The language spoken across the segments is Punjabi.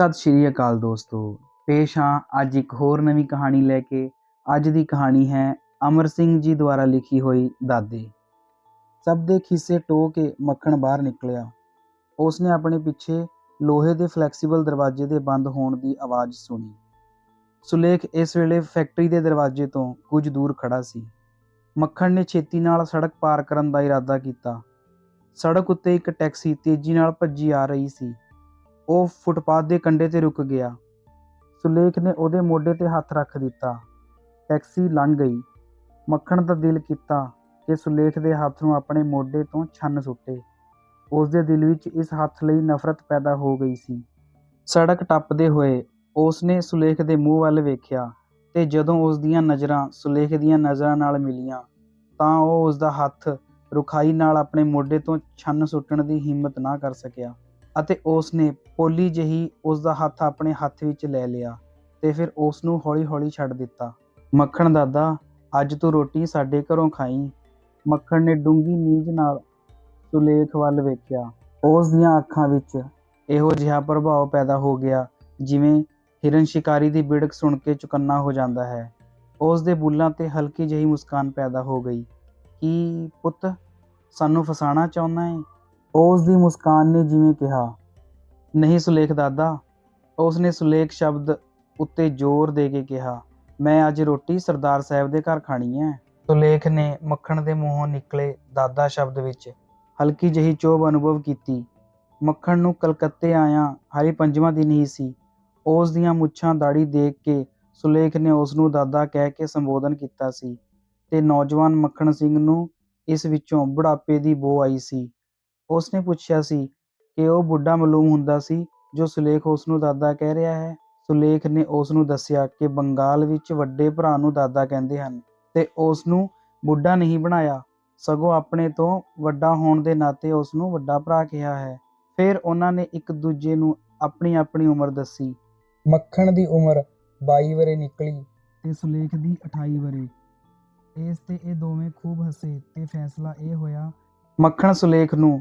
ਸਤਿ ਸ਼੍ਰੀ ਅਕਾਲ ਦੋਸਤੋ। ਪੇਸ਼ ਹਾਂ ਅੱਜ ਇੱਕ ਹੋਰ ਨਵੀਂ ਕਹਾਣੀ ਲੈ ਕੇ। ਅੱਜ ਦੀ ਕਹਾਣੀ ਹੈ ਅਮਰ ਸਿੰਘ ਜੀ ਦੁਆਰਾ ਲਿਖੀ ਹੋਈ ਦਾਦੇ। ਸਭ ਦੇ ਖਿੱਸੇ ਟੋ ਕੇ ਮੱਖਣ ਬਾਹਰ ਨਿਕਲਿਆ। ਉਸਨੇ ਆਪਣੇ ਪਿੱਛੇ ਲੋਹੇ ਦੇ ਫਲੈਕਸੀਬਲ ਦਰਵਾਜ਼ੇ ਦੇ ਬੰਦ ਹੋਣ ਦੀ ਆਵਾਜ਼ ਸੁਣੀ। ਸੁਲੇਖ ਇਸ ਵੇਲੇ ਫੈਕਟਰੀ ਦੇ ਦਰਵਾਜ਼ੇ ਤੋਂ ਕੁਝ ਦੂਰ ਖੜਾ ਸੀ। ਮੱਖਣ ਨੇ ਛੇਤੀ ਨਾਲ ਸੜਕ ਪਾਰ ਕਰਨ ਦਾ ਇਰਾਦਾ ਕੀਤਾ। ਸੜਕ ਉੱਤੇ ਇੱਕ ਟੈਕਸੀ ਤੇਜ਼ੀ ਨਾਲ ਭੱਜੀ ਆ ਰਹੀ ਸੀ। ਉਹ ਫੁੱਟਪਾਥ ਦੇ ਕੰਢੇ ਤੇ ਰੁਕ ਗਿਆ। ਸੁਲੇਖ ਨੇ ਉਹਦੇ ਮੋਢੇ ਤੇ ਹੱਥ ਰੱਖ ਦਿੱਤਾ। ਟੈਕਸੀ ਲੰਘ ਗਈ। ਮੱਖਣ ਦਾ ਦਿਲ ਕੀਤਾ ਕਿ ਸੁਲੇਖ ਦੇ ਹੱਥ ਨੂੰ ਆਪਣੇ ਮੋਢੇ ਤੋਂ ਛੰਨ ਸੁੱਟੇ। ਉਸ ਦੇ ਦਿਲ ਵਿੱਚ ਇਸ ਹੱਥ ਲਈ ਨਫ਼ਰਤ ਪੈਦਾ ਹੋ ਗਈ ਸੀ। ਸੜਕ ਟੱਪਦੇ ਹੋਏ ਉਸ ਨੇ ਸੁਲੇਖ ਦੇ ਮੂੰਹ ਵੱਲ ਵੇਖਿਆ ਤੇ ਜਦੋਂ ਉਸ ਦੀਆਂ ਨਜ਼ਰਾਂ ਸੁਲੇਖ ਦੀਆਂ ਨਜ਼ਰਾਂ ਨਾਲ ਮਿਲੀਆਂ, ਤਾਂ ਉਹ ਉਸ ਦਾ ਹੱਥ ਰੁਖਾਈ ਨਾਲ ਆਪਣੇ ਮੋਢੇ ਤੋਂ ਛੰਨ ਸੁੱਟਣ ਦੀ ਹਿੰਮਤ ਨਾ ਕਰ ਸਕਿਆ। ਅਤੇ ਉਸ ਨੇ ਪੋਲੀ ਜਿਹੀ ਉਸ ਦਾ ਹੱਥ ਆਪਣੇ ਹੱਥ ਵਿੱਚ ਲੈ ਲਿਆ ਤੇ ਫਿਰ ਉਸ ਨੂੰ ਹੌਲੀ-ਹੌਲੀ ਛੱਡ ਦਿੱਤਾ। ਮੱਖਣ, ਦਾਦਾ, ਅੱਜ ਤੂੰ ਰੋਟੀ ਸਾਡੇ ਘਰੋਂ ਖਾਈ? ਮੱਖਣ ਨੇ ਡੂੰਗੀ ਨੀਂਜ ਨਾਲ ਸੁਲੇਖ ਵੱਲ ਵੇਖਿਆ। ਉਸ ਦੀਆਂ ਅੱਖਾਂ ਵਿੱਚ ਇਹੋ ਜਿਹਾ ਪ੍ਰਭਾਵ ਪੈਦਾ ਹੋ ਗਿਆ ਜਿਵੇਂ ਹਿਰਨ ਸ਼ਿਕਾਰੀ ਦੀ ਬਿੜਕ ਸੁਣ ਕੇ ਚੁਕੰਨਾ ਹੋ ਜਾਂਦਾ ਹੈ। ਉਸ ਦੇ ਬੁੱਲਾਂ ਤੇ ਹਲਕੀ ਜਿਹੀ ਮੁਸਕਾਨ ਪੈਦਾ ਹੋ ਗਈ। ਕੀ ਪੁੱਤ, ਸਾਨੂੰ ਫਸਾਣਾ ਚਾਹੁੰਦਾ ਹੈ ਉਸ ਦੀ ਮੁਸਕਾਨ ਨੇ ਜਿਵੇਂ ਕਿਹਾ, ਨਹੀਂ ਸੁਲੇਖ ਦਾਦਾ। ਉਸ ਨੇ ਸੁਲੇਖ ਸ਼ਬਦ ਉੱਤੇ ਜ਼ੋਰ ਦੇ ਕੇ ਕਿਹਾ, ਮੈਂ ਅੱਜ ਰੋਟੀ ਸਰਦਾਰ ਸਾਹਿਬ ਦੇ ਘਰ ਖਾਣੀ ਹੈ ਸੁਲੇਖ ਨੇ ਮੱਖਣ ਦੇ ਮੂੰਹੋਂ ਨਿਕਲੇ ਦਾਦਾ ਸ਼ਬਦ ਵਿੱਚ ਹਲਕੀ ਜਿਹੀ ਚੋਭ ਅਨੁਭਵ ਕੀਤੀ। ਮੱਖਣ ਨੂੰ ਕਲਕੱਤੇ ਆਇਆ ਹਾਲੇ ਪੰਜਵਾਂ ਦਿਨ ਹੀ ਸੀ। ਉਸ ਦੀਆਂ ਮੁੱਛਾਂ ਦਾੜੀ ਦੇਖ ਕੇ ਸੁਲੇਖ ਨੇ ਉਸ ਨੂੰ ਦਾਦਾ ਕਹਿ ਕੇ ਸੰਬੋਧਨ ਕੀਤਾ ਸੀ, ਤੇ ਨੌਜਵਾਨ ਮੱਖਣ ਸਿੰਘ ਨੂੰ ਇਸ ਵਿੱਚੋਂ ਬੁਢਾਪੇ ਦੀ ਬੋ ਆਈ ਸੀ। ਉਸ ਨੇ ਪੁੱਛਿਆ ਸੀ ਕਿ ਉਹ ਬੁੱਢਾ ਮਾਲੂਮ ਹੁੰਦਾ ਸੀ ਜੋ ਸੁਲੇਖ ਉਸ ਨੂੰ ਦਾਦਾ ਕਹਿ ਰਿਹਾ ਹੈ। ਸੁਲੇਖ ਨੇ ਉਸ ਨੂੰ ਦੱਸਿਆ ਕਿ ਬੰਗਾਲ ਵਿੱਚ ਵੱਡੇ ਭਰਾ ਨੂੰ ਦਾਦਾ ਕਹਿੰਦੇ ਹਨ ਤੇ ਉਸ ਨੂੰ ਬੁੱਢਾ ਨਹੀਂ ਬਣਾਇਆ। ਸਗੋਂ ਆਪਣੇ ਤੋਂ ਵੱਡਾ ਹੋਣ ਦੇ ਨਾਤੇ ਉਸ ਨੂੰ ਵੱਡਾ ਭਰਾ ਕਿਹਾ ਹੈ। ਫਿਰ ਉਹਨਾਂ ਨੇ ਇੱਕ ਦੂਜੇ ਨੂੰ ਆਪਣੀ ਆਪਣੀ ਉਮਰ ਦੱਸੀ। ਮੱਖਣ ਦੀ ਉਮਰ 22 ਵਰੇ ਨਿਕਲੀ ਤੇ ਸੁਲੇਖ ਦੀ 28 ਵਰੇ। ਇਸ ਤੇ ਇਹ ਦੋਵੇਂ ਖੂਬ ਹੱਸੇ ਤੇ ਫੈਸਲਾ ਇਹ ਹੋਇਆ, ਮੱਖਣ ਸੁਲੇਖ ਨੂੰ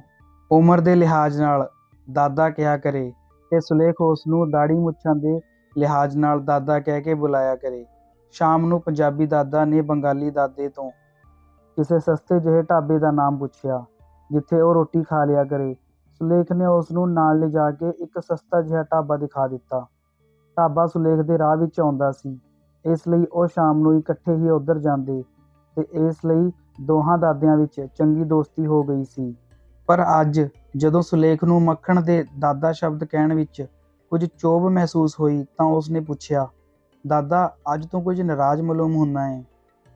ਉਮਰ ਦੇ ਲਿਹਾਜ਼ ਨਾਲ ਦਾਦਾ ਕਿਹਾ ਕਰੇ ਤੇ ਸੁਲੇਖ ਉਸ ਨੂੰ ਦਾੜੀ ਮੁੱਛਾਂ ਦੇ ਲਿਹਾਜ਼ ਨਾਲ ਦਾਦਾ ਕਹਿ ਕੇ ਬੁਲਾਇਆ ਕਰੇ। ਸ਼ਾਮ ਨੂੰ ਪੰਜਾਬੀ ਦਾਦਾ ਨੇ ਬੰਗਾਲੀ ਦਾਦੇ ਤੋਂ ਕਿਸੇ ਸਸਤੇ ਜਿਹੇ ਢਾਬੇ ਦਾ ਨਾਮ ਪੁੱਛਿਆ, ਜਿੱਥੇ ਉਹ ਰੋਟੀ ਖਾ ਲਿਆ ਕਰੇ। ਸੁਲੇਖ ਨੇ ਉਸ ਨੂੰ ਨਾਲ ਲਿਜਾ ਕੇ ਇੱਕ ਸਸਤਾ ਜਿਹਾ ਢਾਬਾ ਦਿਖਾ ਦਿੱਤਾ। ਢਾਬਾ ਸੁਲੇਖ ਦੇ ਰਾਹ ਵਿੱਚ ਆਉਂਦਾ ਸੀ। ਇਸ ਲਈ ਉਹ ਸ਼ਾਮ ਨੂੰ ਇਕੱਠੇ ਹੀ ਉੱਧਰ ਜਾਂਦੇ ਤੇ ਇਸ ਲਈ ਦੋਹਾਂ ਦਾਦਿਆਂ ਵਿੱਚ ਚੰਗੀ ਦੋਸਤੀ ਹੋ ਗਈ ਸੀ। ਪਰ ਅੱਜ ਜਦੋਂ ਸੁਲੇਖ ਨੂੰ ਮੱਖਣ ਦੇ ਦਾਦਾ ਸ਼ਬਦ ਕਹਿਣ ਵਿੱਚ ਕੁਝ ਚੋਭ ਮਹਿਸੂਸ ਹੋਈ ਤਾਂ ਉਸਨੇ ਪੁੱਛਿਆ, ਦਾਦਾ, ਅੱਜ ਤੋਂ ਕੁਝ ਨਾਰਾਜ਼ ਮਾਲੂਮ ਹੁੰਦਾ ਹੈ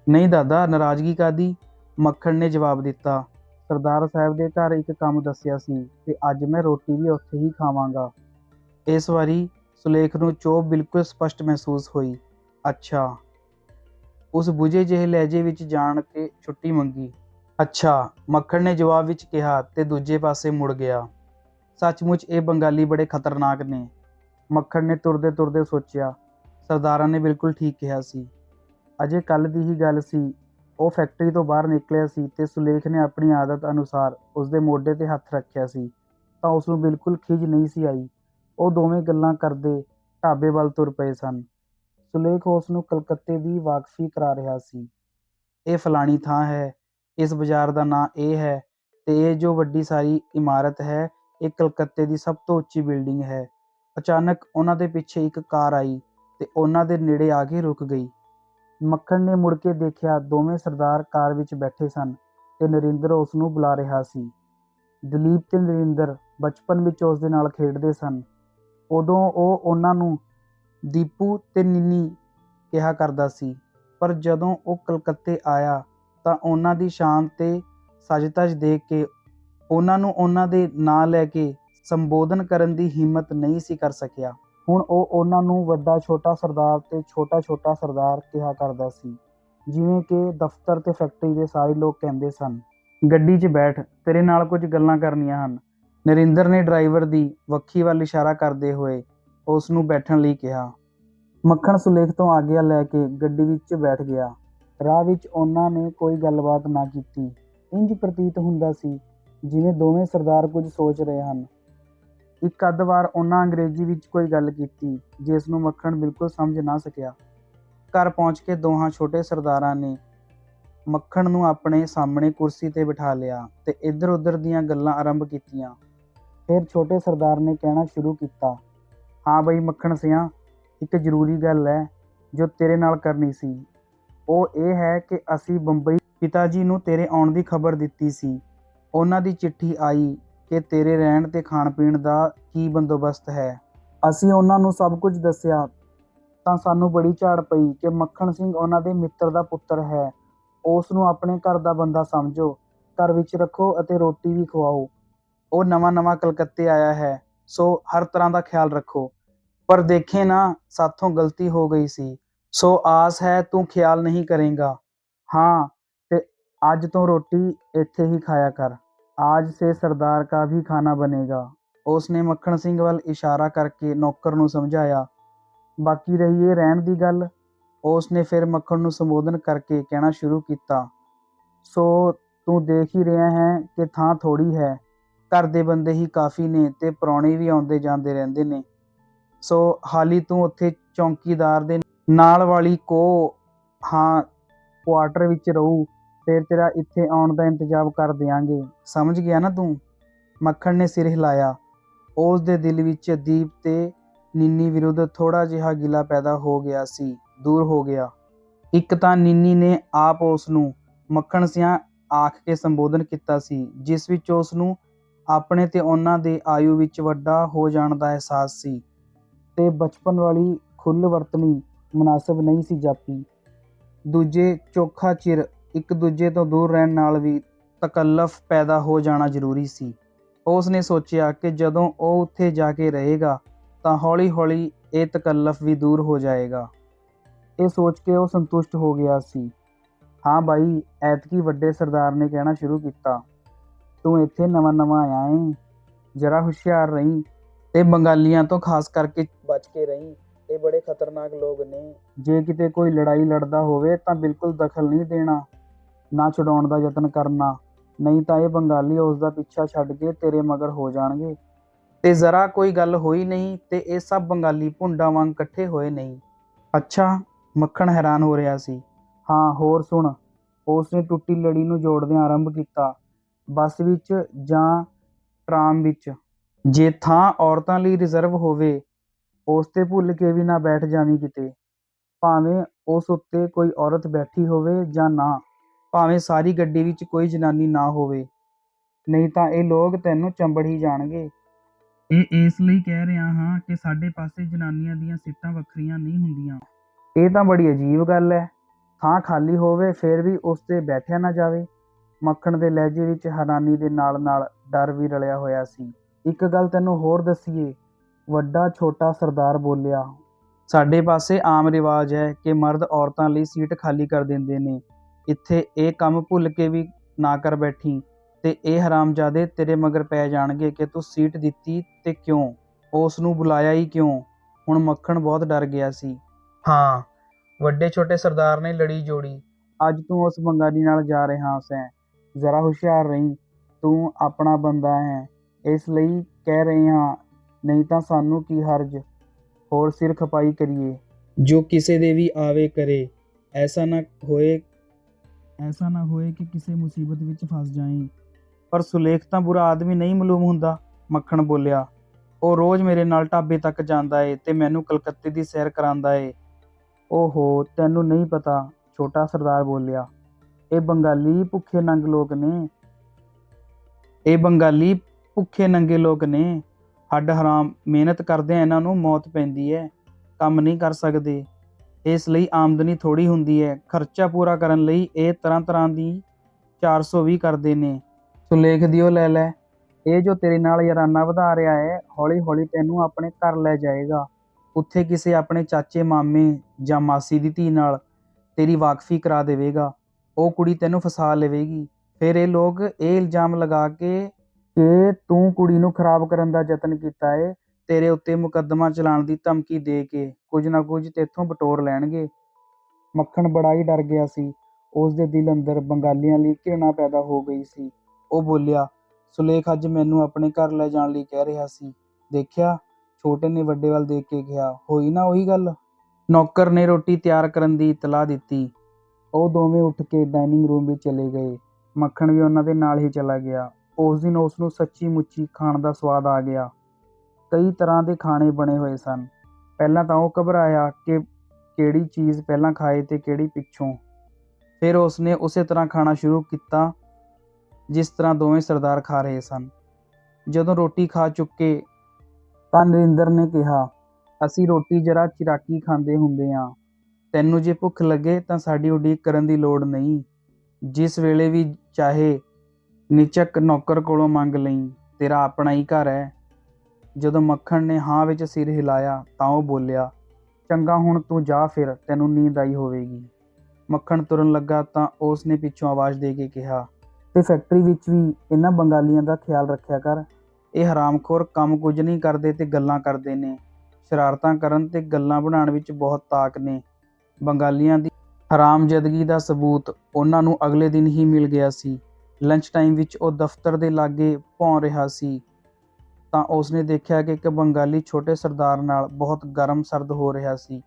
ਨਹੀਂ ਦਾਦਾ, ਨਾਰਾਜ਼ਗੀ ਕਾਦੀ ਮੱਖਣ ਨੇ ਜਵਾਬ ਦਿੱਤਾ, ਸਰਦਾਰ ਸਾਹਿਬ ਦੇ ਘਰ ਇੱਕ ਕੰਮ ਦੱਸਿਆ ਸੀ ਤੇ ਅੱਜ ਮੈਂ ਰੋਟੀ ਵੀ ਉੱਥੇ ਹੀ ਖਾਵਾਂਗਾ। ਇਸ ਵਾਰੀ ਸੁਲੇਖ ਨੂੰ ਚੋਭ ਬਿਲਕੁਲ ਸਪਸ਼ਟ ਮਹਿਸੂਸ ਹੋਈ, ਅੱਛਾ। ਉਸ ਬੁਝੇ ਜਿਹੇ ਲਹਿਜੇ ਵਿੱਚ ਜਾਣ ਕੇ ਛੁੱਟੀ ਮੰਗੀ। ਅੱਛਾ, ਮੱਖਣ ਨੇ ਜਵਾਬ ਵਿੱਚ ਕਿਹਾ ਤੇ ਦੂਜੇ ਪਾਸੇ ਮੁੜ ਗਿਆ। ਸੱਚਮੁੱਚ ਇਹ ਬੰਗਾਲੀ ਬੜੇ ਖਤਰਨਾਕ ਨੇ। ਮੱਖਣ ਨੇ ਤੁਰਦੇ ਤੁਰਦੇ ਸੋਚਿਆ, ਸਰਦਾਰਾਂ ਨੇ ਬਿਲਕੁਲ ਠੀਕ ਕਿਹਾ ਸੀ। ਅਜੇ ਕੱਲ ਦੀ ਹੀ ਗੱਲ ਸੀ। ਉਹ ਫੈਕਟਰੀ ਤੋਂ ਬਾਹਰ ਨਿਕਲਿਆ ਸੀ ਤੇ ਸੁਲੇਖ ਨੇ ਆਪਣੀ ਆਦਤ ਅਨੁਸਾਰ ਉਸ ਦੇ ਮੋਢੇ ਤੇ ਹੱਥ ਰੱਖਿਆ ਸੀ, ਤਾਂ ਉਸ ਨੂੰ ਬਿਲਕੁਲ ਖਿਜ ਨਹੀਂ ਸੀ ਆਈ। ਉਹ ਦੋਵੇਂ ਗੱਲਾਂ ਕਰਦੇ ਢਾਬੇ ਵੱਲ ਤੁਰ ਪਏ ਸਨ। ਸੁਲੇਖ ਉਸ ਨੂੰ ਕਲਕੱਤੇ ਦੀ ਵਾਕਫੀ ਕਰਾ ਰਿਹਾ ਸੀ। ਇਹ ਫਲਾਣੀ ਥਾਂ ਹੈ। ਇਸ ਬਾਜ਼ਾਰ ਦਾ ਨਾਂ ਇਹ ਹੈ ਤੇ ਇਹ ਜੋ ਵੱਡੀ ਸਾਰੀ ਇਮਾਰਤ ਹੈ, ਇਹ ਕਲਕੱਤੇ ਦੀ ਸਭ ਤੋਂ ਉੱਚੀ ਬਿਲਡਿੰਗ ਹੈ। ਅਚਾਨਕ ਉਹਨਾਂ ਦੇ ਪਿੱਛੇ ਇੱਕ ਕਾਰ ਆਈ ਤੇ ਉਹਨਾਂ ਦੇ ਨੇੜੇ ਆ ਕੇ ਰੁਕ ਗਈ। ਮੱਖਣ ਨੇ ਮੁੜ ਕੇ ਦੇਖਿਆ ਦੋਵੇਂ ਸਰਦਾਰ ਕਾਰ ਵਿੱਚ ਬੈਠੇ ਸਨ ਤੇ ਨਰਿੰਦਰ ਉਸ ਨੂੰ ਬੁਲਾ ਰਿਹਾ ਸੀ। ਦਲੀਪ ਤੇ ਨਰਿੰਦਰ ਬਚਪਨ ਵਿੱਚ ਉਸ ਦੇ ਨਾਲ ਖੇਡਦੇ ਸਨ। ਉਦੋਂ ਉਹ ਉਹਨਾਂ ਨੂੰ ਦੀਪੂ ਤੇ ਨਿੰਨੀ ਕਿਹਾ ਕਰਦਾ ਸੀ, ਪਰ ਜਦੋਂ ਉਹ ਕਲਕੱਤੇ ਆਇਆ ਤਾਂ ਉਹਨਾਂ ਦੀ ਸ਼ਾਨ ਤੇ ਸਜਤਜ ਦੇਖ ਕੇ ਉਹਨਾਂ ਨੂੰ ਉਹਨਾਂ ਦੇ ਨਾਂ ਲੈ ਕੇ ਸੰਬੋਧਨ ਕਰਨ ਦੀ ਹਿੰਮਤ ਨਹੀਂ ਸੀ ਕਰ ਸਕਿਆ। ਹੁਣ ਉਹ ਉਹਨਾਂ ਨੂੰ ਵੱਡਾ ਛੋਟਾ ਸਰਦਾਰ ਤੇ ਛੋਟਾ ਛੋਟਾ ਸਰਦਾਰ ਕਿਹਾ ਕਰਦਾ ਸੀ, ਜਿਵੇਂ ਕਿ ਦਫ਼ਤਰ ਤੇ ਫੈਕਟਰੀ ਦੇ ਸਾਰੇ ਲੋਕ ਕਹਿੰਦੇ ਸਨ, ਗੱਡੀ 'ਚ ਬੈਠ, ਤੇਰੇ ਨਾਲ ਕੁਝ ਗੱਲਾਂ ਕਰਨੀਆਂ ਹਨ। ਨਰਿੰਦਰ ਨੇ ਡਰਾਈਵਰ ਦੀ ਵੱਖੀ ਵੱਲ ਇਸ਼ਾਰਾ ਕਰਦੇ ਹੋਏ ਉਸ ਨੂੰ ਬੈਠਣ ਲਈ ਕਿਹਾ। ਮੱਖਣ ਸੁਲੇਖ ਤੋਂ ਆਗਿਆ ਲੈ ਕੇ ਗੱਡੀ ਵਿੱਚ ਬੈਠ ਗਿਆ। ਰਾਹ ਵਿੱਚ ਉਹਨਾਂ ਨੇ ਕੋਈ ਗੱਲਬਾਤ ਨਾ ਕੀਤੀ। ਇੰਜ ਪ੍ਰਤੀਤ ਹੁੰਦਾ ਸੀ, ਜਿਵੇਂ ਦੋਵੇਂ ਸਰਦਾਰ ਕੁਝ ਸੋਚ ਰਹੇ ਹਨ। ਇੱਕ ਅੱਧ ਵਾਰ ਉਹਨਾਂ ਅੰਗਰੇਜ਼ੀ ਵਿੱਚ ਕੋਈ ਗੱਲ ਕੀਤੀ, ਜਿਸ ਨੂੰ ਮੱਖਣ ਬਿਲਕੁਲ ਸਮਝ ਨਾ ਸਕਿਆ। ਘਰ ਪਹੁੰਚ ਕੇ ਦੋਹਾਂ ਛੋਟੇ ਸਰਦਾਰਾਂ ਨੇ ਮੱਖਣ ਨੂੰ ਆਪਣੇ ਸਾਹਮਣੇ ਕੁਰਸੀ ਤੇ ਬਿਠਾ ਲਿਆ ਤੇ ਇੱਧਰ ਉੱਧਰ ਦੀਆਂ ਗੱਲਾਂ ਆਰੰਭ ਕੀਤੀਆਂ। ਫਿਰ ਛੋਟੇ ਸਰਦਾਰ ਨੇ ਕਹਿਣਾ ਸ਼ੁਰੂ ਕੀਤਾ, ਹਾਂ ਬਈ ਮੱਖਣ ਸਿਆ, ਇੱਕ ਜ਼ਰੂਰੀ ਗੱਲ ਹੈ ਜੋ ਤੇਰੇ ਨਾਲ ਕਰਨੀ ਸੀ। ਉਹ ਇਹ ਹੈ ਕਿ ਅਸੀਂ ਬੰਬਈ ਪਿਤਾ ਜੀ ਨੂੰ ਤੇਰੇ ਆਉਣ ਦੀ ਖਬਰ ਦਿੱਤੀ ਸੀ। ਉਹਨਾਂ ਦੀ ਚਿੱਠੀ ਆਈ ਕਿ ਤੇਰੇ ਰਹਿਣ ਤੇ ਖਾਣ ਪੀਣ ਦਾ ਕੀ ਬੰਦੋਬਸਤ ਹੈ। ਅਸੀਂ ਉਹਨਾਂ ਨੂੰ ਸਭ ਕੁਝ ਦੱਸਿਆ ਤਾਂ ਸਾਨੂੰ ਬੜੀ ਝਾੜ ਪਈ ਕਿ ਮੱਖਣ ਸਿੰਘ ਉਹਨਾਂ ਦੇ ਮਿੱਤਰ ਦਾ ਪੁੱਤਰ ਹੈ। ਉਸ ਨੂੰ ਆਪਣੇ ਘਰ ਦਾ ਬੰਦਾ ਸਮਝੋ, ਘਰ ਵਿੱਚ ਰੱਖੋ ਅਤੇ ਰੋਟੀ ਵੀ ਖਵਾਓ। ਉਹ ਨਵਾਂ-ਨਵਾਂ ਕਲਕੱਤੇ ਆਇਆ ਹੈ, ਸੋ ਹਰ ਤਰ੍ਹਾਂ ਦਾ ਖਿਆਲ ਰੱਖੋ। ਪਰ ਦੇਖੇ ਨਾ, ਸਾਥੋਂ ਗਲਤੀ ਹੋ ਗਈ ਸੀ। ਸੋ ਆਸ ਹੈ ਤੂੰ ਖਿਆਲ ਨਹੀਂ ਕਰੇਗਾ ਹਾਂ ਤੇ ਅੱਜ ਤੋਂ ਰੋਟੀ ਇੱਥੇ ਹੀ ਖਾਇਆ ਕਰ आज से सरदार का भी खाना बनेगा ਉਸਨੇ ਮੱਖਣ ਸਿੰਘ ਵੱਲ ਇਸ਼ਾਰਾ ਕਰਕੇ ਨੌਕਰ ਨੂੰ ਸਮਝਾਇਆ ਬਾਕੀ ਰਹੀ ਇਹ ਰਹਿਣ ਦੀ ਗੱਲ ਉਸਨੇ ਫਿਰ ਮੱਖਣ ਨੂੰ ਸੰਬੋਧਨ ਕਰਕੇ ਕਹਿਣਾ ਸ਼ੁਰੂ ਕੀਤਾ ਸੋ ਤੂੰ ਦੇਖ ਹੀ ਰਿਹਾ ਹੈ ਕਿ ਥਾਂ ਥੋੜੀ ਹੈ ਘਰ ਦੇ ਬੰਦੇ ਹੀ ਕਾਫੀ ਨੇ ਤੇ ਪ੍ਰਾਹੁਣੇ ਵੀ ਆਉਂਦੇ ਜਾਂਦੇ ਰਹਿੰਦੇ ਨੇ ਸੋ ਹਾਲੀ ਤੂੰ ਉੱਥੇ ਚੌਂਕੀਦਾਰ ਦੇ ਨਾਲ ਵਾਲੀ ਕੋ ਹਾਂ ਕੁਆਟਰ ਵਿੱਚ ਰਹੂ, ਫਿਰ ਤੇਰਾ ਇੱਥੇ ਆਉਣ ਦਾ ਇੰਤਜ਼ਾਮ ਕਰ ਦਿਆਂਗੇ। ਸਮਝ ਗਿਆ ਨਾ ਤੂੰ? ਮੱਖਣ ਨੇ ਸਿਰ ਹਿਲਾਇਆ। ਉਸ ਦੇ ਦਿਲ ਵਿੱਚ ਦੀਪ ਤੇ ਨਿੰਨੀ ਵਿਰੁੱਧ ਥੋੜਾ ਜਿਹਾ ਗਿਲਾ ਪੈਦਾ ਹੋ ਗਿਆ ਸੀ, ਦੂਰ ਹੋ ਗਿਆ। ਇੱਕ ਤਾਂ ਨਿੰਨੀ ਨੇ ਆਪ ਉਸ ਨੂੰ ਮੱਖਣ ਸਿਆਂ ਆਖ ਕੇ ਸੰਬੋਧਨ ਕੀਤਾ ਸੀ, ਜਿਸ ਵਿੱਚ ਉਸ ਨੂੰ ਆਪਣੇ ਤੇ ਉਹਨਾਂ ਦੇ ਆਯੂ ਵਿੱਚ ਵੱਡਾ ਹੋ ਜਾਣ ਦਾ ਅਹਿਸਾਸ ਸੀ। ਤੇ ਬਚਪਨ ਵਾਲੀ ਖੁੱਲ੍ਹ ਵਰਤਣੀ ਮੁਨਾਸਬ ਨਹੀਂ ਸੀ ਜਾਪੀ। ਦੂਜੇ ਚੋਖਾ ਚਿਰ ਇੱਕ ਦੂਜੇ ਤੋਂ ਦੂਰ ਰਹਿਣ ਨਾਲ ਵੀ ਤਕੱਲਫ ਪੈਦਾ ਹੋ ਜਾਣਾ ਜ਼ਰੂਰੀ ਸੀ। ਉਸ ਨੇ ਸੋਚਿਆ ਕਿ ਜਦੋਂ ਉਹ ਉੱਥੇ ਜਾ ਕੇ ਰਹੇਗਾ, ਤਾਂ ਹੌਲੀ-ਹੌਲੀ ਇਹ ਤਕੱਲਫ ਵੀ ਦੂਰ ਹੋ ਜਾਏਗਾ। ਇਹ ਸੋਚ ਕੇ ਉਹ ਸੰਤੁਸ਼ਟ ਹੋ ਗਿਆ ਸੀ। ਹਾਂ ਬਾਈ, ਐਤਕੀ ਵੱਡੇ ਸਰਦਾਰ ਨੇ ਕਹਿਣਾ ਸ਼ੁਰੂ ਕੀਤਾ। ਤੂੰ ਇੱਥੇ ਨਵਾਂ-ਨਵਾਂ ਆਇਆ ਏ, ਜਰਾ ਹੁਸ਼ਿਆਰ ਰਹੀਂ ਤੇ ਬੰਗਾਲੀਆਂ ਤੋਂ ਖਾਸ ਕਰਕੇ ਬਚ ਕੇ ਰਹੀਂ। ਇਹ ਬੜੇ ਖਤਰਨਾਕ ਲੋਕ ਨੇ। ਜੇ ਕਿਤੇ ਕੋਈ ਲੜਾਈ ਲੜਦਾ ਹੋਵੇ ਤਾਂ ਬਿਲਕੁਲ ਦਖਲ ਨਹੀਂ ਦੇਣਾ, ਨਾ ਛੁਡਾਉਣ ਦਾ ਯਤਨ ਕਰਨਾ, ਨਹੀਂ ਤਾਂ ਇਹ ਬੰਗਾਲੀ ਉਸ ਦਾ ਪਿੱਛਾ ਛੱਡ ਕੇ ਤੇਰੇ ਮਗਰ ਹੋ ਜਾਣਗੇ। ਤੇ ਜ਼ਰਾ ਕੋਈ ਗੱਲ ਹੋਈ ਨਹੀਂ ਤੇ ਇਹ ਸਭ ਬੰਗਾਲੀ ਭੁੰਡਾਂ ਵਾਂਗ ਇਕੱਠੇ ਹੋਏ ਨਹੀਂ। ਅੱਛਾ, ਮੱਖਣ ਹੈਰਾਨ ਹੋ ਰਿਹਾ ਸੀ। ਹਾਂ, ਹੋਰ ਸੁਣ ਉਸ ਨੇ ਟੁੱਟੀ ਲੜੀ ਨੂੰ ਜੋੜਦਿਆਂ ਆਰੰਭ ਕੀਤਾ। ਬੱਸ ਵਿੱਚ ਜਾਂ ਟਰਾਮ ਵਿੱਚ, ਜੇ ਥਾਂ ਔਰਤਾਂ ਲਈ ਰਿਜ਼ਰਵ ਹੋਵੇ ਉਸ ਤੇ ਭੁੱਲ ਕੇ ਵੀ ਨਾ ਬੈਠ ਜਾਵੀਂ ਕਿਤੇ। ਭਾਵੇਂ ਉਸ ਉੱਤੇ ਕੋਈ ਔਰਤ ਬੈਠੀ ਹੋਵੇ ਜਾਂ ਨਾ ਭਾਵੇਂ ਸਾਰੀ ਗੱਡੀ ਵਿੱਚ ਕੋਈ ਜਨਾਨੀ ਨਾ ਹੋਵੇ। ਨਹੀਂ ਤਾਂ ਇਹ ਲੋਕ ਤੈਨੂੰ ਚੰਬੜ ਹੀ ਜਾਣਗੇ। ਇਹ ਇਸ ਲਈ ਕਹਿ ਰਿਹਾ ਹਾਂ ਕਿ ਸਾਡੇ ਪਾਸੇ ਜਨਾਨੀਆਂ ਦੀਆਂ ਸੀਟਾਂ ਵੱਖਰੀਆਂ ਨਹੀਂ ਹੁੰਦੀਆਂ। ਇਹ ਤਾਂ ਬੜੀ ਅਜੀਬ ਗੱਲ ਹੈ ਥਾਂ ਖਾਲੀ ਹੋਵੇ ਫਿਰ ਵੀ ਉਸ ਤੇ ਬੈਠਿਆ ਨਾ ਜਾਵੇ। ਮੱਖਣ ਦੇ ਲਹਿਜੇ ਵਿੱਚ ਹੈਰਾਨੀ ਦੇ ਨਾਲ-ਨਾਲ ਡਰ ਵੀ ਰਲਿਆ ਹੋਇਆ ਸੀ। ਇੱਕ ਗੱਲ ਤੈਨੂੰ ਹੋਰ ਦੱਸੀਏ ਵੱਡਾ ਛੋਟਾ ਸਰਦਾਰ ਬੋਲਿਆ, ਸਾਡੇ ਪਾਸੇ ਆਮ ਰਿਵਾਜ ਹੈ ਕਿ ਮਰਦ ਔਰਤਾਂ ਲਈ ਸੀਟ ਖਾਲੀ ਕਰ ਦਿੰਦੇ ਨੇ। ਇੱਥੇ ਇਹ ਕੰਮ ਭੁੱਲ ਕੇ ਵੀ ਨਾ ਕਰ ਬੈਠੀ। ਤੇ ਇਹ ਹਰਾਮਜ਼ਾਦੇ ਤੇਰੇ ਮਗਰ ਪੈ ਜਾਣਗੇ ਕਿ ਤੂੰ ਸੀਟ ਦਿੱਤੀ ਤੇ ਕਿਉਂ? ਉਸ ਨੂੰ ਬੁਲਾਇਆ ਹੀ ਕਿਉਂ ਹੁਣ ਮੱਖਣ ਬਹੁਤ ਡਰ ਗਿਆ ਸੀ। ਹਾਂ, ਵੱਡੇ ਛੋਟੇ ਸਰਦਾਰ ਨੇ ਲੜੀ ਜੋੜੀ। ਅੱਜ ਤੂੰ ਉਸ ਬੰਗਾਲੀ ਨਾਲ ਜਾ ਰਿਹਾ ਸੈਂ। ਜ਼ਰਾ ਹੁਸ਼ਿਆਰ ਰਹੀਂ। ਤੂੰ ਆਪਣਾ ਬੰਦਾ ਹੈ। ਇਸ ਲਈ ਕਹਿ ਰਹੇ ਹਾਂ ਨਹੀਂ ਤਾਂ ਸਾਨੂੰ ਕੀ ਹਰਜ? ਹੋਰ ਸਿਰ ਖਪਾਈ ਕਰੀਏ। ਜੋ ਕਿਸੇ ਦੇ ਵੀ ਆਵੇ ਕਰੇ। ਐਸਾ ਨਾ ਹੋਏ, ਐਸਾ ਨਾ ਹੋਏ ਕਿ ਕਿਸੇ ਮੁਸੀਬਤ ਵਿੱਚ ਫਸ ਜਾਏ ਪਰ ਸੁਲੇਖ ਤਾਂ ਬੁਰਾ ਆਦਮੀ ਨਹੀਂ ਮਾਲੂਮ ਹੁੰਦਾ, ਮੱਖਣ ਬੋਲਿਆ। ਉਹ ਰੋਜ਼ ਮੇਰੇ ਨਾਲ ਢਾਬੇ ਤੱਕ ਜਾਂਦਾ ਏ ਤੇ ਮੈਨੂੰ ਕਲਕੱਤੇ ਦੀ ਸੈਰ ਕਰਾਉਂਦਾ ਏ। ਓਹੋ, ਤੈਨੂੰ ਨਹੀਂ ਪਤਾ, ਛੋਟਾ ਸਰਦਾਰ ਬੋਲਿਆ। ਇਹ ਬੰਗਾਲੀ ਭੁੱਖੇ ਨੰਗ ਲੋਕ ਨੇ। ਇਹ ਬੰਗਾਲੀ ਭੁੱਖੇ ਨੰਗੇ ਲੋਕ ਨੇ। ਹੱਡ ਹਰਾਮ ਮਿਹਨਤ ਕਰਦੇ ਆ, ਇਹਨਾਂ ਨੂੰ ਮੌਤ ਪੈਂਦੀ ਹੈ, ਕੰਮ ਨਹੀਂ ਕਰ ਸਕਦੇ। ਇਸ ਲਈ ਆਮਦਨੀ ਥੋੜੀ ਹੁੰਦੀ ਹੈ। ਖਰਚਾ ਪੂਰਾ ਕਰਨ ਲਈ ਇਹ ਤਰ੍ਹਾਂ ਤਰ੍ਹਾਂ ਦੀ 420 ਕਰਦੇ ਨੇ। ਸੁਲੇਖ ਦਿਓ ਲੈ ਲੈ, ਇਹ ਜੋ ਤੇਰੇ ਨਾਲ ਯਾਰਾਨਾ ਵਧਾ ਰਿਹਾ ਹੈ ਹੌਲੀ ਹੌਲੀ ਤੈਨੂੰ ਆਪਣੇ ਘਰ ਲੈ ਜਾਏਗਾ। ਉੱਥੇ ਕਿਸੇ ਆਪਣੇ ਚਾਚੇ, ਮਾਮੇ ਜਾਂ ਮਾਸੀ ਦੀ ਧੀ ਨਾਲ ਤੇਰੀ ਵਾਕਫੀ ਕਰਾ ਦੇਵੇਗਾ। ਉਹ ਕੁੜੀ ਤੈਨੂੰ ਫਸਾ ਲਵੇਗੀ। ਫਿਰ ਇਹ ਲੋਕ ਇਹ ਇਲਜ਼ਾਮ ਲਗਾ ਕੇ ਕਿ ਤੂੰ ਕੁੜੀ ਨੂੰ ਖਰਾਬ ਕਰਨ ਦਾ ਯਤਨ ਕੀਤਾ ਏ, ਤੇਰੇ ਉੱਤੇ ਮੁਕੱਦਮਾ ਚਲਾਉਣ ਦੀ ਧਮਕੀ ਦੇ ਕੇ ਕੁਝ ਨਾ ਕੁਝ ਤੇਥੋਂ ਬਟੋਰ ਲੈਣਗੇ। ਮੱਖਣ ਬੜਾ ਹੀ ਡਰ ਗਿਆ ਸੀ। ਉਸ ਦੇ ਦਿਲ ਅੰਦਰ ਬੰਗਾਲੀਆਂ ਲਈ ਘਿਰਣਾ ਪੈਦਾ ਹੋ ਗਈ ਸੀ। ਉਹ ਬੋਲਿਆ, ਸੁਲੇਖ, ਅੱਜ ਮੈਨੂੰ ਆਪਣੇ ਘਰ ਲੈ ਜਾਣ ਲਈ ਕਹਿ ਰਿਹਾ ਸੀ। ਦੇਖਿਆ, ਛੋਟੇ ਨੇ ਵੱਡੇ ਵੱਲ ਦੇਖ ਕੇ ਕਿਹਾ, ਹੋਈ ਨਾ ਉਹੀ ਗੱਲ? ਨੌਕਰ ਨੇ ਰੋਟੀ ਤਿਆਰ ਕਰਨ ਦੀ ਇਤਲਾਹ ਦਿੱਤੀ। ਉਹ ਦੋਵੇਂ ਉੱਠ ਕੇ ਡਾਈਨਿੰਗ ਰੂਮ ਵਿੱਚ ਚਲੇ ਗਏ। ਮੱਖਣ ਵੀ ਉਹਨਾਂ ਦੇ ਨਾਲ ਹੀ ਚਲਾ ਗਿਆ। ਉਸ ਦਿਨ ਉਸ ਨੂੰ ਸੱਚੀ ਮੁੱਚੀ ਖਾਣ ਦਾ ਸਵਾਦ ਆ ਗਿਆ। ਕਈ ਤਰ੍ਹਾਂ ਦੇ ਖਾਣੇ ਬਣੇ ਹੋਏ ਸਨ। ਪਹਿਲਾਂ ਤਾਂ ਉਹ ਘਬਰਾਇਆ ਕਿ ਕਿਹੜੀ ਚੀਜ਼ ਪਹਿਲਾਂ ਖਾਏ ਤੇ ਕਿਹੜੀ ਪਿੱਛੋਂ। ਫਿਰ ਉਸਨੇ ਉਸੇ ਤਰ੍ਹਾਂ ਖਾਣਾ ਸ਼ੁਰੂ ਕੀਤਾ, ਜਿਸ ਤਰ੍ਹਾਂ ਦੋਵੇਂ ਸਰਦਾਰ ਖਾ ਰਹੇ ਸਨ। ਜਦੋਂ ਰੋਟੀ ਖਾ ਚੁੱਕੇ, ਤਾਂ ਨਰਿੰਦਰ ਨੇ ਕਿਹਾ, ਅਸੀਂ ਰੋਟੀ ਜਰਾ ਚਿਰਾਕੀ ਖਾਂਦੇ ਹੁੰਦੇ ਹਾਂ ਤੈਨੂੰ ਜੇ ਭੁੱਖ ਲੱਗੇ ਤਾਂ ਸਾਡੀ ਉਡੀਕ ਕਰਨ ਦੀ ਲੋੜ ਨਹੀਂ। ਜਿਸ ਵੇਲੇ ਵੀ ਚਾਹੇ ਨਿਚਕ ਨੌਕਰ ਕੋਲੋਂ ਮੰਗ ਲਈ, ਤੇਰਾ ਆਪਣਾ ਹੀ ਘਰ ਹੈ। ਜਦੋਂ ਮੱਖਣ ਨੇ ਹਾਂ ਵਿੱਚ ਸਿਰ ਹਿਲਾਇਆ ਤਾਂ ਉਹ ਬੋਲਿਆ, ਚੰਗਾ, ਹੁਣ ਤੂੰ ਜਾ ਫਿਰ, ਤੈਨੂੰ ਨੀਂਦ ਆਈ ਹੋਵੇਗੀ। ਮੱਖਣ ਤੁਰਨ ਲੱਗਾ ਤਾਂ ਉਸ ਨੇ ਪਿੱਛੋਂ ਆਵਾਜ਼ ਦੇ ਕੇ ਕਿਹਾ, ਤੇ ਫੈਕਟਰੀ ਵਿੱਚ ਵੀ ਇਹਨਾਂ ਬੰਗਾਲੀਆਂ ਦਾ ਖਿਆਲ ਰੱਖਿਆ ਕਰ। ਇਹ ਹਰਾਮਖੋਰ ਕੰਮ ਕੁਝ ਨਹੀਂ ਕਰਦੇ ਤੇ ਗੱਲਾਂ ਕਰਦੇ ਨੇ। ਸ਼ਰਾਰਤਾਂ ਕਰਨ ਤੇ ਗੱਲਾਂ ਬਣਾਉਣ ਵਿੱਚ ਬਹੁਤ ਤਾਕ ਨੇ। ਬੰਗਾਲੀਆਂ ਦੀ ਹਰਾਮਜਦਗੀ ਦਾ ਸਬੂਤ ਉਹਨਾਂ ਨੂੰ ਅਗਲੇ ਦਿਨ ਹੀ ਮਿਲ ਗਿਆ ਸੀ। ਲੰਚ ਟਾਈਮ ਵਿੱਚ ਉਹ ਦਫ਼ਤਰ ਦੇ ਲਾਗੇ ਭੌਂ ਰਿਹਾ ਸੀ, ਤਾਂ ਉਸਨੇ ਦੇਖਿਆ ਕਿ ਇੱਕ ਬੰਗਾਲੀ ਛੋਟੇ ਸਰਦਾਰ ਨਾਲ ਬਹੁਤ ਗਰਮ ਸਰਦ ਹੋ ਰਿਹਾ ਸੀ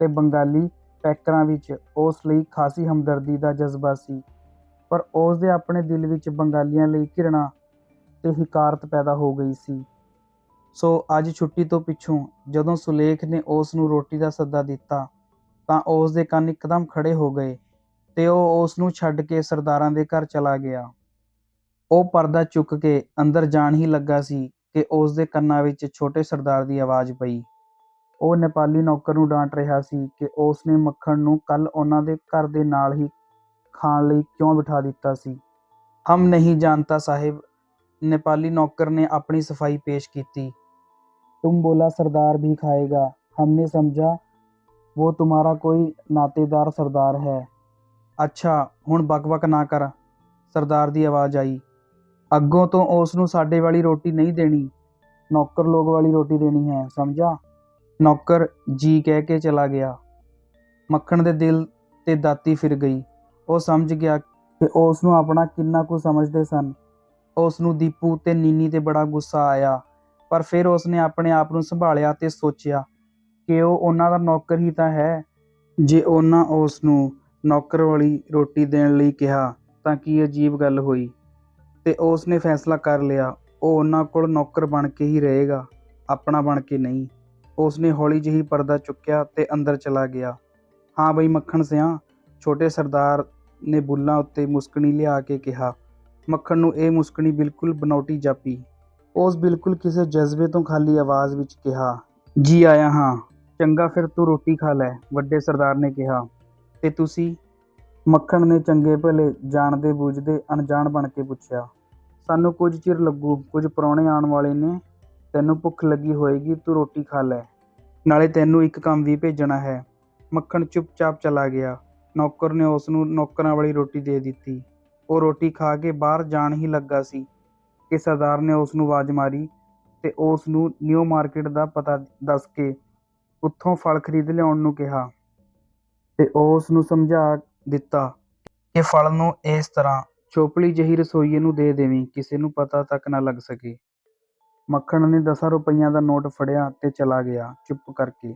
ਤੇ ਬੰਗਾਲੀ ਪੈਕਰਾਂ ਵਿੱਚ ਉਸ ਲਈ ਖਾਸੀ ਹਮਦਰਦੀ ਦਾ ਜਜ਼ਬਾ ਸੀ, ਪਰ ਉਸ ਦੇ ਆਪਣੇ ਦਿਲ ਵਿੱਚ ਬੰਗਾਲੀਆਂ ਲਈ ਘਿਰਣਾ ਤੇ ਹਕਾਰਤ ਪੈਦਾ ਹੋ ਗਈ ਸੀ। ਸੋ ਅੱਜ ਛੁੱਟੀ ਤੋਂ ਪਿੱਛੋਂ ਜਦੋਂ ਸੁਲੇਖ ਨੇ ਉਸ ਨੂੰ ਰੋਟੀ ਦਾ ਸੱਦਾ ਦਿੱਤਾ, ਤਾਂ ਉਸ ਦੇ ਕੰਨ ਇੱਕਦਮ ਖੜੇ ਹੋ ਗਏ ਤੇ ਉਹ ਉਸ ਨੂੰ ਛੱਡ ਕੇ ਸਰਦਾਰਾਂ ਦੇ ਘਰ ਚਲਾ ਗਿਆ। ਉਹ ਪਰਦਾ ਚੁੱਕ ਕੇ ਅੰਦਰ ਜਾਣ ਹੀ ਲੱਗਾ ਸੀ ਕਿ ਉਸ ਦੇ ਕੰਨਾਂ ਵਿੱਚ ਛੋਟੇ ਸਰਦਾਰ ਦੀ ਆਵਾਜ਼ ਪਈ ਉਹ ਨੇਪਾਲੀ ਨੌਕਰ ਨੂੰ ਡਾਂਟ ਰਿਹਾ ਸੀ ਕਿ ਉਸ ਨੇ ਮੱਖਣ ਨੂੰ ਕੱਲ ਉਹਨਾਂ ਦੇ ਘਰ ਦੇ ਨਾਲ ਹੀ ਖਾਣ ਲਈ ਕਿਉਂ ਬਿਠਾ ਦਿੱਤਾ ਸੀ ਹਮ ਨਹੀਂ ਜਾਣਤਾ ਸਾਹਿਬ ਨੇਪਾਲੀ ਨੌਕਰ ਨੇ ਆਪਣੀ ਸਫਾਈ ਪੇਸ਼ ਕੀਤੀ तुम बोला सरदार भी खाएगा हमने समझा वो तुम्हारा कोई नातेदार सरदार है ਅੱਛਾ ਹੁਣ ਬਕ-ਬਕ ਨਾ ਕਰ ਸਰਦਾਰ ਦੀ ਆਵਾਜ਼ ਆਈ ਅੱਗੋਂ ਤੋਂ ਉਸ ਨੂੰ ਸਾਡੇ ਵਾਲੀ ਰੋਟੀ ਨਹੀਂ ਦੇਣੀ। ਨੌਕਰ ਲੋਕ ਵਾਲੀ ਰੋਟੀ ਦੇਣੀ ਹੈ ਸਮਝਾ ਨੌਕਰ ਜੀ ਕਹਿ ਕੇ ਚਲਾ ਗਿਆ। ਮੱਖਣ ਦੇ ਦਿਲ ਤੇ ਦਾਤੀ ਫਿਰ ਗਈ। ਉਹ ਸਮਝ ਗਿਆ ਕਿ ਉਸ ਨੂੰ ਆਪਣਾ ਕਿੰਨਾ ਕੁ ਸਮਝਦੇ ਸਨ। ਉਸ ਨੂੰ ਦੀਪੂ ਤੇ ਨੀਨੀ ਤੇ ਬੜਾ ਗੁੱਸਾ ਆਇਆ। ਪਰ ਫਿਰ ਉਸ ਨੇ ਆਪਣੇ ਆਪ ਨੂੰ ਸੰਭਾਲਿਆ ਤੇ ਸੋਚਿਆ ਕਿ ਉਹ ਉਹਨਾਂ ਦਾ ਨੌਕਰ ਹੀ ਤਾਂ ਹੈ। ਜੇ ਉਹਨਾਂ ਉਸ ਨੂੰ ਨੌਕਰ ਵਾਲੀ ਰੋਟੀ ਦੇਣ ਲਈ ਕਿਹਾ ਤਾਂ ਕੀ ਅਜੀਬ ਗੱਲ ਹੋਈ? ਤੇ ਉਸ ਨੇ ਫੈਸਲਾ ਕਰ ਲਿਆ, ਉਹ ਉਹਨਾਂ ਕੋਲ ਨੌਕਰ ਬਣ ਕੇ ਹੀ ਰਹੇਗਾ, ਆਪਣਾ ਬਣ ਕੇ ਨਹੀਂ। ਉਸ ਨੇ ਹੌਲੀ ਜਿਹੀ ਪਰਦਾ ਚੁੱਕਿਆ ਤੇ ਅੰਦਰ ਚਲਾ ਗਿਆ। ਹਾਂ ਬਈ ਮੱਖਣ ਸਿਆ, ਛੋਟੇ ਸਰਦਾਰ ਨੇ ਬੁੱਲਾਂ ਉੱਤੇ ਮੁਸਕਣੀ ਲਿਆ ਕੇ ਕਿਹਾ। ਮੱਖਣ ਨੂੰ ਇਹ ਮੁਸਕਣੀ ਬਿਲਕੁਲ ਬਨੌਟੀ ਜਾਪੀ। ਉਸ ਬਿਲਕੁਲ ਕਿਸੇ ਜਜ਼ਬੇ ਤੋਂ ਖਾਲੀ ਆਵਾਜ਼ ਵਿੱਚ ਕਿਹਾ, ਜੀ ਆਇਆ ਹਾਂ, ਚੰਗਾ ਫਿਰ ਤੂੰ ਰੋਟੀ ਖਾ ਲੈ, ਵੱਡੇ ਸਰਦਾਰ ਨੇ ਕਿਹਾ। ਤੇ ਤੁਸੀਂ? ਮੱਖਣ ਨੇ ਚੰਗੇ ਭਲੇ ਜਾਣਦੇ ਬੂਝਦੇ ਅਣਜਾਣ ਬਣ ਕੇ ਪੁੱਛਿਆ, ਸਾਨੂੰ ਕੁਝ ਚਿਰ ਲੱਗੂ, ਕੁਝ ਪ੍ਰਾਹੁਣੇ ਆਉਣ ਵਾਲੇ ਨੇ, ਤੈਨੂੰ ਭੁੱਖ ਲੱਗੀ ਹੋਏਗੀ, ਤੂੰ ਰੋਟੀ ਖਾ ਲੈ। ਨਾਲੇ ਤੈਨੂੰ ਇੱਕ ਕੰਮ ਵੀ ਭੇਜਣਾ ਹੈ। ਮੱਖਣ ਚੁੱਪਚਾਪ ਚਲਾ ਗਿਆ। ਨੌਕਰ ਨੇ ਉਸ ਨੂੰ ਨੌਕਰਾਂ ਵਾਲੀ ਰੋਟੀ ਦੇ ਦਿੱਤੀ। ਉਹ ਰੋਟੀ ਖਾ ਕੇ ਬਾਹਰ ਜਾਣ ਹੀ ਲੱਗਾ ਸੀ ਕਿ ਸਰਦਾਰ ਨੇ ਉਸ ਨੂੰ ਆਵਾਜ਼ ਮਾਰੀ ਤੇ ਉਸ ਨੂੰ ਨਿਊ ਮਾਰਕੀਟ ਦਾ ਪਤਾ ਦੱਸ ਕੇ ਉੱਥੋਂ ਫਲ ਖਰੀਦ ਲਿਆਉਣ ਨੂੰ ਕਿਹਾ ਤੇ ਉਸ ਨੂੰ ਸਮਝਾ ਦਿੱਤਾ। ਕਿ ਫਲ ਨੂੰ ਇਸ ਤਰ੍ਹਾਂ ਚੋਪਲੀ ਜਹੀ ਰਸੋਈਏ ਨੂੰ ਦੇ ਦੇਵੀਂ, ਕਿਸੇ ਨੂੰ ਪਤਾ ਤੱਕ ਨਾ ਲੱਗ ਸਕੇ। ਮੱਖਣ ਨੇ 10 ਰੁਪਈਆਂ ਦਾ ਨੋਟ ਫੜਿਆ ਤੇ ਚਲਾ ਗਿਆ ਚੁੱਪ ਕਰਕੇ।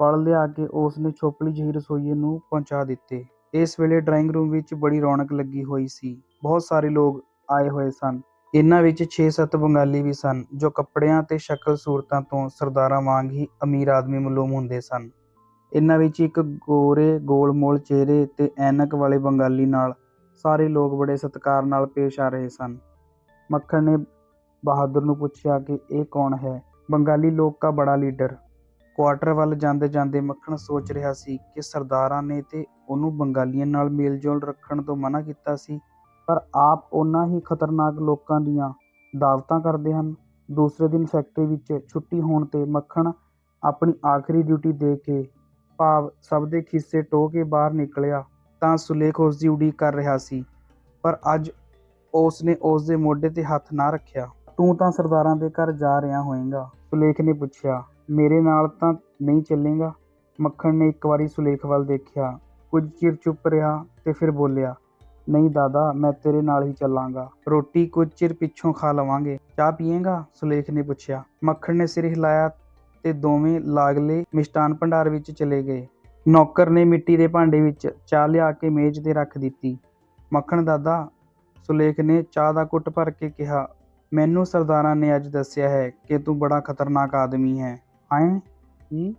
ਫਲ ਲਿਆ ਕੇ ਉਸ ਨੇ ਚੋਪਲੀ ਜਹੀ ਰਸੋਈਏ ਨੂੰ ਪਹੁੰਚਾ ਦਿੱਤੇ। ਇਸ ਵੇਲੇ ਡਰਾਇੰਗ ਰੂਮ ਵਿੱਚ ਬੜੀ ਰੌਣਕ ਲੱਗੀ ਹੋਈ ਸੀ। ਬਹੁਤ ਸਾਰੇ ਲੋਕ ਆਏ ਹੋਏ ਸਨ। ਇਹਨਾਂ ਵਿੱਚ 6-7 ਬੰਗਾਲੀ ਵੀ ਸਨ, ਜੋ ਕੱਪੜਿਆਂ ਤੇ ਸ਼ਕਲ ਸੂਰਤਾਂ ਤੋਂ ਸਰਦਾਰਾਂ ਵਾਂਗ ਹੀ ਅਮੀਰ ਆਦਮੀ ਮਾਲੂਮ ਹੁੰਦੇ ਸਨ। ਇਹਨਾਂ ਵਿੱਚ ਇੱਕ ਗੋਰੇ ਗੋਲ-ਮੋਲ ਚਿਹਰੇ ਤੇ ਐਨਕ ਵਾਲੇ ਬੰਗਾਲੀ ਨਾਲ ਸਾਰੇ ਲੋਕ ਬੜੇ ਸਤਿਕਾਰ ਨਾਲ ਪੇਸ਼ ਆ ਰਹੇ ਸਨ। ਮੱਖਣ ਨੇ ਬਹਾਦਰ ਨੂੰ ਪੁੱਛਿਆ ਕਿ ਇਹ ਕੌਣ ਹੈ? ਬੰਗਾਲੀ ਲੋਕ ਕਾ ਬੜਾ ਲੀਡਰ। ਕੁਆਟਰ ਵੱਲ ਜਾਂਦੇ ਜਾਂਦੇ ਮੱਖਣ ਸੋਚ ਰਿਹਾ ਸੀ ਕਿ ਸਰਦਾਰਾਂ ਨੇ ਤੇ ਉਹਨੂੰ ਬੰਗਾਲੀਆਂ ਨਾਲ ਮੇਲ-ਜੋਲ ਰੱਖਣ ਤੋਂ ਮਨ੍ਹਾ ਕੀਤਾ ਸੀ, ਪਰ ਆਪ ਉਹਨਾਂ ਹੀ ਖਤਰਨਾਕ ਲੋਕਾਂ ਦੀਆਂ ਦਾਅਵਤਾਂ ਕਰਦੇ ਹਨ। ਦੂਸਰੇ ਦਿਨ ਫੈਕਟਰੀ ਵਿੱਚ ਛੁੱਟੀ ਹੋਣ ਤੇ ਮੱਖਣ ਆਪਣੀ ਆਖਰੀ ਡਿਊਟੀ ਦੇ ਕੇ ਭਾਵ ਸਭ ਦੇ ਖੀਸੇ ਟੋ ਕੇ ਬਾਹਰ ਨਿਕਲਿਆ ਤਾਂ ਸੁਲੇਖ ਉਸ ਦੀ ਉਡੀਕ ਕਰ ਰਿਹਾ ਸੀ। ਪਰ ਅੱਜ ਉਸ ਨੇ ਉਸ ਦੇ ਮੋਢੇ ਤੇ ਹੱਥ ਨਾ ਰੱਖਿਆ। ਤੂੰ ਤਾਂ ਸਰਦਾਰਾਂ ਦੇ ਘਰ ਜਾ ਰਿਹਾ ਹੋਏਗਾ, ਸੁਲੇਖ ਨੇ ਪੁੱਛਿਆ। ਮੇਰੇ ਨਾਲ ਤਾਂ ਨਹੀਂ ਚੱਲੇਗਾ? ਮੱਖਣ ਨੇ ਇੱਕ ਵਾਰੀ ਸੁਲੇਖ ਵੱਲ ਦੇਖਿਆ। ਕੁਝ ਚਿਰ ਚੁੱਪ ਰਿਹਾ ਤੇ ਫਿਰ ਬੋਲਿਆ, ਨਹੀਂ ਦਾਦਾ, ਮੈਂ ਤੇਰੇ ਨਾਲ ਹੀ ਚੱਲਾਂਗਾ। ਰੋਟੀ ਕੁਝ ਚਿਰ ਪਿੱਛੋਂ ਖਾ ਲਵਾਂਗੇ। ਚਾਹ ਪੀਏਗਾ? ਸੁਲੇਖ ਨੇ ਪੁੱਛਿਆ। ਮੱਖਣ ਨੇ ਸਿਰ ਹਿਲਾਇਆ ਤੇ ਦੋਵੇਂ ਲਾਗਲੇ ਮਿਸ਼ਟਾਨ ਭੰਡਾਰ ਵਿੱਚ ਚਲੇ ਗਏ। ਨੌਕਰ ਨੇ ਮਿੱਟੀ ਦੇ ਭਾਂਡੇ ਵਿੱਚ ਚਾਹ ਲਿਆ ਕੇ ਮੇਜ਼ ਤੇ ਰੱਖ ਦਿੱਤੀ। ਮੱਖਣ ਦਾਦਾ ਸੁਲੇਖ ਨੇ ਚਾਹ ਦਾ ਘੁੱਟ ਭਰ ਕੇ ਕਿਹਾ, ਮੈਨੂੰ ਸਰਦਾਰਾਂ ਨੇ ਅੱਜ ਦੱਸਿਆ ਹੈ ਕਿ ਤੂੰ ਬੜਾ ਖਤਰਨਾਕ ਆਦਮੀ ਹੈ। ਐਂ ਕੀ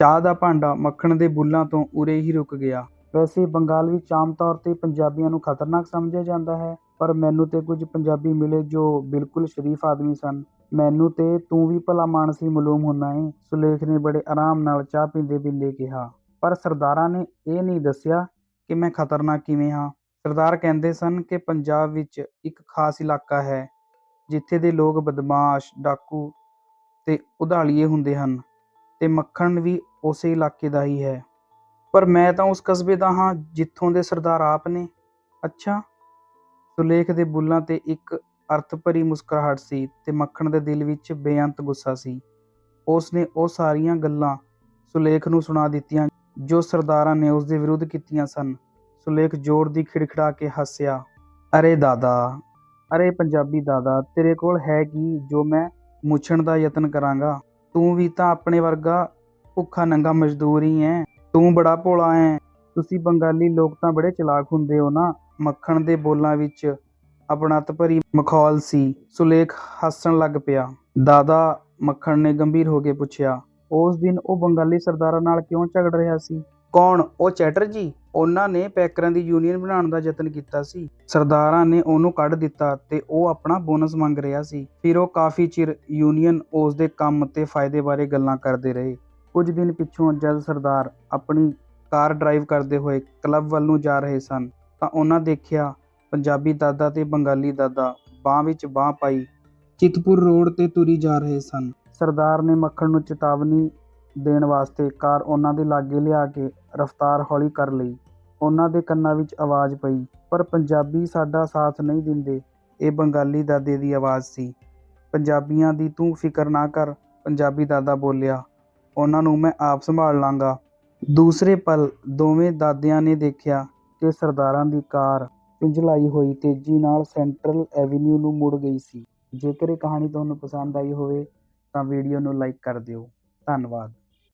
ਚਾਹ ਦਾ ਭਾਂਡਾ ਮੱਖਣ ਦੇ ਬੁੱਲਾਂ ਤੋਂ ਉਰੇ ਹੀ ਰੁਕ ਗਿਆ। ਵੈਸੇ ਬੰਗਾਲ ਵਿੱਚ ਆਮ ਤੌਰ ਤੇ ਪੰਜਾਬੀਆਂ ਨੂੰ ਖਤਰਨਾਕ ਸਮਝਿਆ ਜਾਂਦਾ ਹੈ, ਪਰ ਮੈਨੂੰ ਤੇ ਕੁਝ ਪੰਜਾਬੀ ਮਿਲੇ ਜੋ ਬਿਲਕੁਲ ਸ਼ਰੀਫ ਆਦਮੀ ਸਨ। ਮੈਨੂੰ ਤੇ ਤੂੰ ਵੀ ਭਲਾ ਮਾਨਸੀ ਮਾਲੂਮ ਹੁੰਦਾ ਏ। ਸੁਲੇਖ ਨੇ ਬੜੇ ਆਰਾਮ ਨਾਲ ਚਾਹ ਪੀਂਦੇ ਪੀਂਦੇ ਕਿਹਾ। ਪਰ ਸਰਦਾਰਾਂ ਨੇ ਇਹ ਨਹੀਂ ਦੱਸਿਆ ਕਿ ਮੈਂ ਖਤਰਨਾਕ ਕਿਵੇਂ ਹਾਂ। ਸਰਦਾਰ ਕਹਿੰਦੇ ਸਨ ਕਿ ਪੰਜਾਬ ਵਿੱਚ ਇੱਕ ਖਾਸ ਇਲਾਕਾ ਹੈ, ਜਿੱਥੇ ਦੇ ਲੋਕ ਬਦਮਾਸ਼, ਡਾਕੂ ਤੇ ਉਧਾਲੀਏ ਹੁੰਦੇ ਹਨ ਤੇ ਮੱਖਣ ਵੀ ਉਸੇ ਇਲਾਕੇ ਦਾ ਹੀ ਹੈ। ਪਰ ਮੈਂ ਤਾਂ ਉਸ ਕਸਬੇ ਦਾ ਹਾਂ ਜਿੱਥੋਂ ਦੇ ਸਰਦਾਰ ਆਪ ਨੇ। ਅੱਛਾ। ਸੁਲੇਖ ਦੇ ਬੁੱਲਾਂ ਤੇ ਇੱਕ ਅਰਥ ਭਰੀ ਮੁਸਕਰਾਹਟ ਸੀ ਤੇ ਮੱਖਣ ਦੇ ਦਿਲ ਵਿੱਚ ਬੇਅੰਤ ਗੁੱਸਾ ਸੀ। ਉਸ ਨੇ ਉਹ ਸਾਰੀਆਂ ਗੱਲਾਂ ਸੁਲੇਖ ਨੂੰ ਸੁਣਾ ਦਿੱਤੀਆਂ ਜੋ ਸਰਦਾਰਾਂ ਨੇ ਉਸ ਦੇ ਵਿਰੁੱਧ ਕੀਤੀਆਂ ਸਨ। ਸੁਲੇਖ ਜ਼ੋਰ ਦੀ ਖਿੜਖਿੜਾ ਕੇ ਹੱਸਿਆ, ਅਰੇ ਦਾਦਾ, ਅਰੇ ਪੰਜਾਬੀ ਦਾਦਾ, ਤੇਰੇ ਕੋਲ ਹੈ ਕੀ ਜੋ ਮੈਂ ਮੁੱਛਣ ਦਾ ਯਤਨ ਕਰਾਂਗਾ? ਤੂੰ ਵੀ ਤਾਂ ਆਪਣੇ ਵਰਗਾ ਭੁੱਖਾ ਨੰਗਾ ਮਜ਼ਦੂਰ ਹੀ ਹੈ। ਤੂੰ ਬੜਾ ਭੋਲਾ ਹੈ। ਤੁਸੀਂ ਬੰਗਾਲੀ ਲੋਕ ਤਾਂ ਬੜੇ ਚਲਾਕ ਹੁੰਦੇ ਹੋ ਨਾ। ਮੱਖਣ ਦੇ ਬੋਲਾਂ ਵਿੱਚ ਆਪਣਤ ਭਰੀ ਮਖੌਲ ਸੀ। ਸੁਲੇਖ ਹੱਸਣ ਲੱਗ ਪਿਆ। ਦਾਦਾ ਮੱਖਣ ਨੇ ਗੰਭੀਰ ਹੋ ਕੇ ਪੁੱਛਿਆ, ਉਸ ਦਿਨ ਉਹ ਬੰਗਾਲੀ ਸਰਦਾਰਾਂ ਨਾਲ ਕਿਉਂ ਝਗੜ ਰਿਹਾ ਸੀ? ਕੌਣ? ਉਹ ਚੈਟਰਜੀ? ਉਹਨਾਂ ਨੇ ਪੈਕਰਾਂ ਦੀ ਯੂਨੀਅਨ ਬਣਾਉਣ ਦਾ ਯਤਨ ਕੀਤਾ ਸੀ। ਸਰਦਾਰਾਂ ਨੇ ਉਹਨੂੰ ਕੱਢ ਦਿੱਤਾ ਤੇ ਉਹ ਆਪਣਾ ਬੋਨਸ ਮੰਗ ਰਿਹਾ ਸੀ। ਫਿਰ ਉਹ ਕਾਫੀ ਚਿਰ ਯੂਨੀਅਨ ਉਸ ਦੇ ਕੰਮ ਤੇ ਫਾਇਦੇ ਬਾਰੇ ਗੱਲਾਂ ਕਰਦੇ ਰਹੇ। ਕੁਝ ਦਿਨ ਪਿੱਛੋਂ ਜਦ ਸਰਦਾਰ ਆਪਣੀ ਕਾਰ ਡਰਾਈਵ ਕਰਦੇ ਹੋਏ ਕਲੱਬ ਵੱਲ ਨੂੰ ਜਾ ਰਹੇ ਸਨ, ਤਾਂ ਉਹਨਾਂ ਦੇਖਿਆ ਪੰਜਾਬੀ ਦਾਦਾ ਤੇ ਬੰਗਾਲੀ ਦਾਦਾ ਬਾਹ ਵਿੱਚ ਬਾਹ ਪਾਈ ਚਿਤਪੁਰ ਰੋਡ ਤੇ ਤੁਰੀ ਜਾ ਰਹੇ ਸਨ। ਸਰਦਾਰ ਨੇ ਮੱਖਣ ਨੂੰ ਚੇਤਾਵਨੀ ਦੇਣ ਵਾਸਤੇ ਕਾਰ ਉਹਨਾਂ ਦੇ ਲਾਗੇ ਲਿਆ ਕੇ ਰਫ਼ਤਾਰ ਹੌਲੀ ਕਰ ਲਈ। ਉਹਨਾਂ ਦੇ ਕੰਨਾਂ ਵਿੱਚ ਆਵਾਜ਼ ਪਈ, ਪਰ ਪੰਜਾਬੀ ਸਾਡਾ ਸਾਥ ਨਹੀਂ ਦਿੰਦੇ। ਇਹ ਬੰਗਾਲੀ ਦਾਦੇ ਦੀ ਆਵਾਜ਼ ਸੀ। ਪੰਜਾਬੀਆਂ ਦੀ ਤੂੰ ਫਿਕਰ ਨਾ ਕਰ, ਪੰਜਾਬੀ ਦਾਦਾ ਬੋਲਿਆ। ਉਹਨਾਂ ਨੂੰ ਮੈਂ ਆਪ ਸੰਭਾਲ ਲਾਂਗਾ। ਦੂਸਰੇ ਪਲ ਦੋਵੇਂ ਦਾਦਿਆਂ ਨੇ ਦੇਖਿਆ ਕਿ ਸਰਦਾਰਾਂ ਦੀ ਕਾਰ ਪਿੰਜਲਾਈ ਹੋਈ ਤੇਜ਼ੀ ਨਾਲ ਸੈਂਟਰਲ ਐਵੇਨਿਊ ਨੂੰ ਮੁੜ ਗਈ ਸੀ। ਜੇਕਰ ਇਹ ਕਹਾਣੀ ਤੁਹਾਨੂੰ ਪਸੰਦ ਆਈ ਹੋਵੇ ਤਾਂ ਵੀਡੀਓ ਨੂੰ ਲਾਈਕ ਕਰ ਦਿਓ। ਧੰਨਵਾਦ।